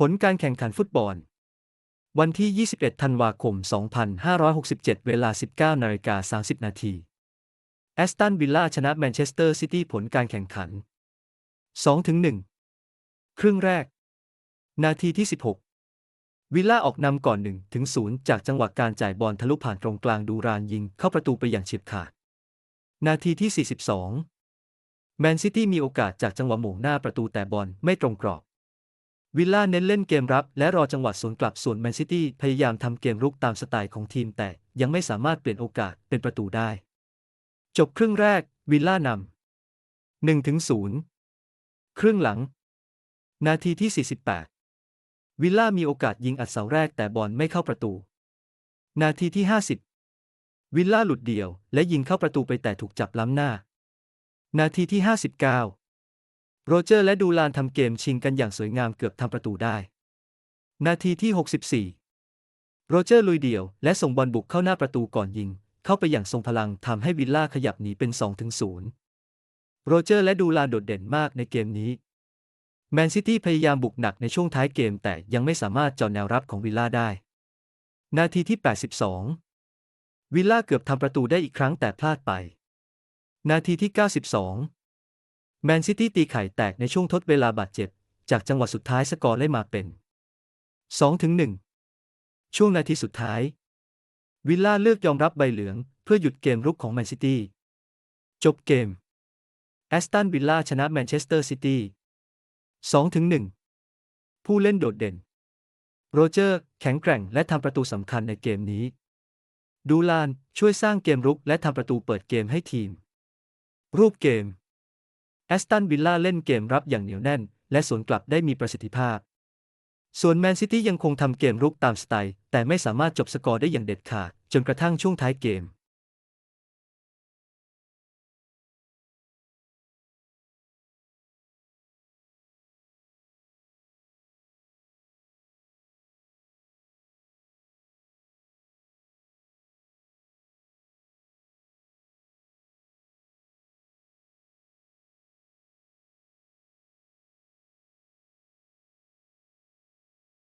ผลการแข่งขันฟุตบอล วันที่ 21 ธันวาคม 2567 เวลา 19นาฬิกา30 นาทีแอสตันวิลล่าชนะแมนเชสเตอร์ซิตี้ผลการแข่งขัน 2-1 ครึ่งแรก นาทีที่ 16 วิลล่าออกนำก่อน1ถึง0จากจังหวะการจ่ายบอลทะลุผ่านตรงกลางดูรานยิงเข้าประตูไปอย่างเฉียบขาด นาทีที่ 42 แมนซิตี้มีโอกาสจากจังหวะหม่งหน้าประตูแต่บอลไม่ตรงกรอบ วิลล่าเน้นเล่นเกมรับและรอจังหวะสวนกลับส่วนแมนซิตี้พยายามทำเกมรุกตามสไตล์ของทีมแต่ยังไม่สามารถเปลี่ยนโอกาสเป็นประตูได้ จบครึ่งแรก วิลล่านำ1ถึง0ครึ่งหลัง นาทีที่ 48 วิลล่ามีโอกาสยิงอัดเสาแรกแต่บอลไม่เข้าประตู นาทีที่ 50 วิลล่าหลุดเดี่ยวและยิงเข้าประตูไปแต่ถูกจับล้ำหน้า นาทีที่ 59 โรเจอร์และดูลานทำเกมชิงกันอย่างสวยงามเกือบทำประตูได้ นาทีที่ 64 โรเจอร์ลุยเดี่ยว และส่งบอลบุกเข้าหน้าประตูก่อนยิง เข้าไปอย่างทรงพลังทำให้วิลล่าขยับหนีเป็น 2-0 โรเจอร์และดูลานโดดเด่นมากในเกมนี้ แมนซิตี้พยายามบุกหนักในช่วงท้ายเกมแต่ยังไม่สามารถเจาะแนวรับของวิลล่าได้ นาทีที่ 82 วิลล่าเกือบทำประตูได้อีกครั้งแต่พลาดไป นาทีที่ 92 แมนซิตี้ตีไข่แตกในช่วงทดเวลาบาดเจ็บ จากจังหวะสุดท้ายสกอร์ได้มาเป็น 2-1 ช่วงนาทีสุดท้าย วิลล่าเลือกยอมรับใบเหลือง เพื่อหยุดเกมรุกของแมนซิตี้ จบเกม แอสตันวิลล่าชนะแมนเชสเตอร์ซิตี้ 2-1 ผู้เล่นโดดเด่น โรเจอร์ แข็งแกร่งและทำประตูสำคัญในเกมนี้ ดูลานช่วยสร้างเกมรุกและทำประตูเปิดเกมให้ทีม รูปเกม แอสตันวิลล่าเล่นเกมรับอย่างเหนียวแน่น และสวนกลับได้มีประสิทธิภาพ ส่วนแมนซิตี้ยังคงทำเกมรุกตามสไตล์ แต่ไม่สามารถจบสกอร์ได้อย่างเด็ดขาดจนกระทั่งช่วงท้ายเกม